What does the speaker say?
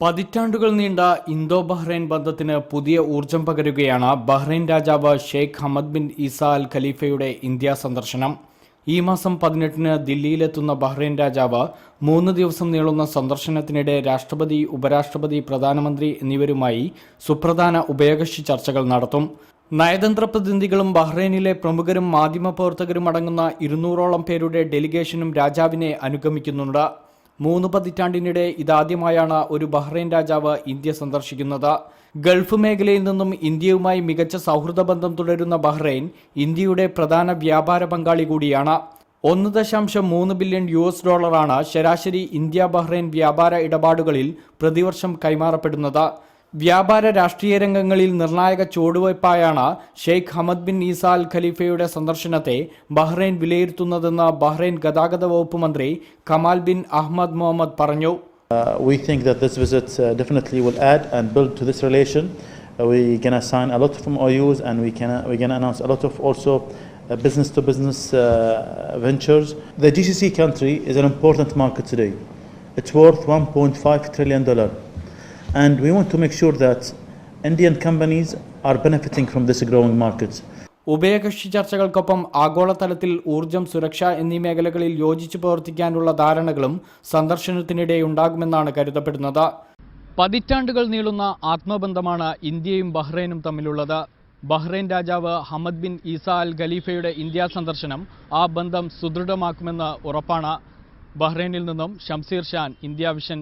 പതിറ്റാണ്ടുകൾ നീണ്ട Indo Bahrain ബന്ധത്തിന് പുതിയ ഊർജം പകരുകയാണ് ബഹ്റൈൻ രാജാവ് Sheikh Hamad bin Isa Al ഖലീഫയുടെ ഇന്ത്യ സന്ദർശനം. ഈ മാസം പതിനെട്ടിന് ദില്ലിയിലെത്തുന്ന ബഹ്റൈൻ രാജാവ് മൂന്ന് ദിവസം നീളുന്ന സന്ദർശനത്തിനിടെ രാഷ്ട്രപതി ഉപരാഷ്ട്രപതി പ്രധാനമന്ത്രി എന്നിവരുമായി സുപ്രധാന ഉഭയകക്ഷി ചർച്ചകൾ നടത്തും. നയതന്ത്ര പ്രതിനിധികളും ബഹ്റൈനിലെ പ്രമുഖരും മാധ്യമപ്രവർത്തകരും അടങ്ങുന്ന ഇരുന്നൂറോളം പേരുടെ ഡെലിഗേഷനും രാജാവിനെ അനുഗമിക്കുന്നുണ്ട്. മൂന്ന് പതിറ്റാണ്ടിനിടെ ഇതാദ്യമായാണ് ഒരു ബഹ്റൈൻ രാജാവ് ഇന്ത്യ സന്ദർശിക്കുന്നത്. ഗൾഫ് മേഖലയിൽ നിന്നും ഇന്ത്യയുമായി മികച്ച സൗഹൃദ ബന്ധം തുടരുന്ന ബഹ്റൈൻ ഇന്ത്യയുടെ പ്രധാന വ്യാപാര പങ്കാളി കൂടിയാണ്. ഒന്ന് ദശാംശം മൂന്ന് ബില്യൺ യു എസ് ഡോളറാണ് ശരാശരി ഇന്ത്യ ബഹ്റൈൻ വ്യാപാര ഇടപാടുകളിൽ പ്രതിവർഷം കൈമാറപ്പെടുന്നത്. വ്യാപാര രാഷ്ട്രീയ രംഗങ്ങളിൽ നിർണായക ചുവടുവയ്പായാണ് ഷെയ്ഖ് ഹമദ് ബിൻ ഈസ ഖലീഫയുടെ സന്ദർശനത്തെ ബഹ്റൈൻ വിലയിരുത്തുന്നതെന്ന് ബഹ്റൈൻ ഗതാഗത വകുപ്പ് മന്ത്രി കമാൽ ബിൻ അഹമ്മദ് മുഹമ്മദ് പറഞ്ഞു Uh, we think that this visit uh, definitely will add and build to this relation. Uh, we can assign a lot of MOUs and we can we can announce a lot of also uh, business to business ventures. The GCC country is an important market today. It's worth 1.5 trillion dollar, and we want to make sure that Indian companies are benefiting from this growing market. ഉഭയകക്ഷി ചർച്ചകൾക്കൊപ്പം ആഗോളതലത്തിൽ ഊർജം സുരക്ഷ എന്നീ മേഖലകളിൽ യോജിച്ചു പ്രവർത്തിക്കാനുള്ള ധാരണകളും സന്ദർശനത്തിനിടെ ഉണ്ടാകുമെന്നാണ് കരുതപ്പെടുന്നത്. പതിറ്റാണ്ടുകൾ നീളുന്ന ആത്മബന്ധമാണ് ഇന്ത്യയും ബഹ്റൈനും തമ്മിലുള്ളത്. ബഹ്റൈൻ രാജാവ് ഹമദ് ബിൻ ഈസ അൽ ഖലീഫയുടെ ഇന്ത്യ സന്ദർശനം ആ ബന്ധം സുദൃഢമാക്കുമെന്ന് ഉറപ്പാണ്. ബഹ്റൈനിൽ നിന്നും ഷംസീർ ഷാൻ ഇന്ത്യ വിഷൻ